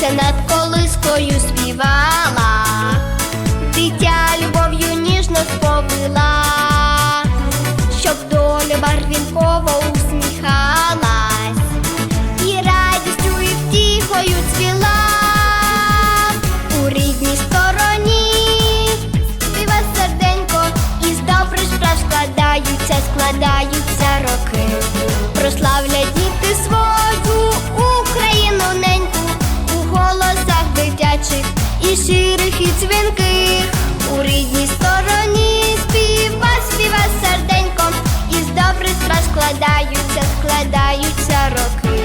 сонце над колискою співала, дитя любов'ю ніжно сповила, щоб доля барвінково усміхалась, і радістю і втіхою цвіла. У рідній стороні, співа серденько, із добрих справ складаються, складаються роки. Прославлять дитячих і щирих, і дзвінких. У рідній стороні співа, співа серденько, із добрих справ складаються, складаються роки.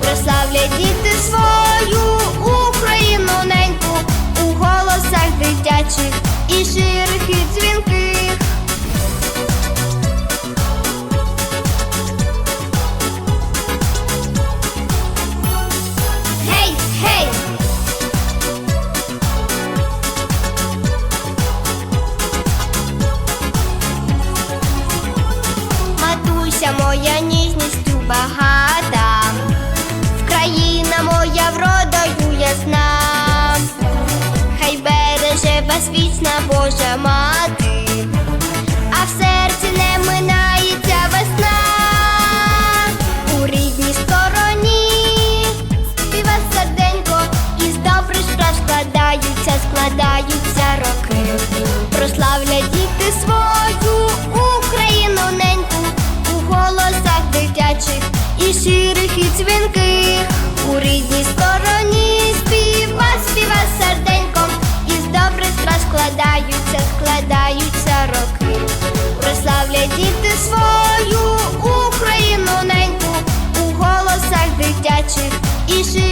Прославлять діти свою Україну неньку у голосах дитячих і щирих, і дзвінких. Матуся моя ніжністю багата, Вкраїна моя вродою ясна, хай береже вас вічна Божа мати, і щирих, і дзвінких. У рідній стороні співа, співа серденьком, із добрих страх складаються, складаються роки. Прославлять діти свою Україну неньку у голосах дитячих і щирих,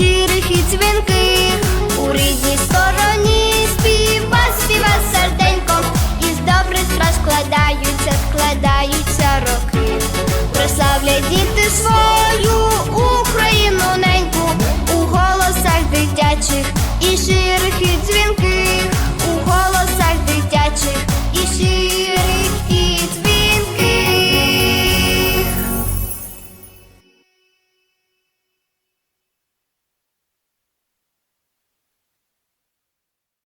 щирих, і дзвінких. У різній стороні співа, співа серденьком, із добрих справ складаються, складаються роки. Прославлять діти свою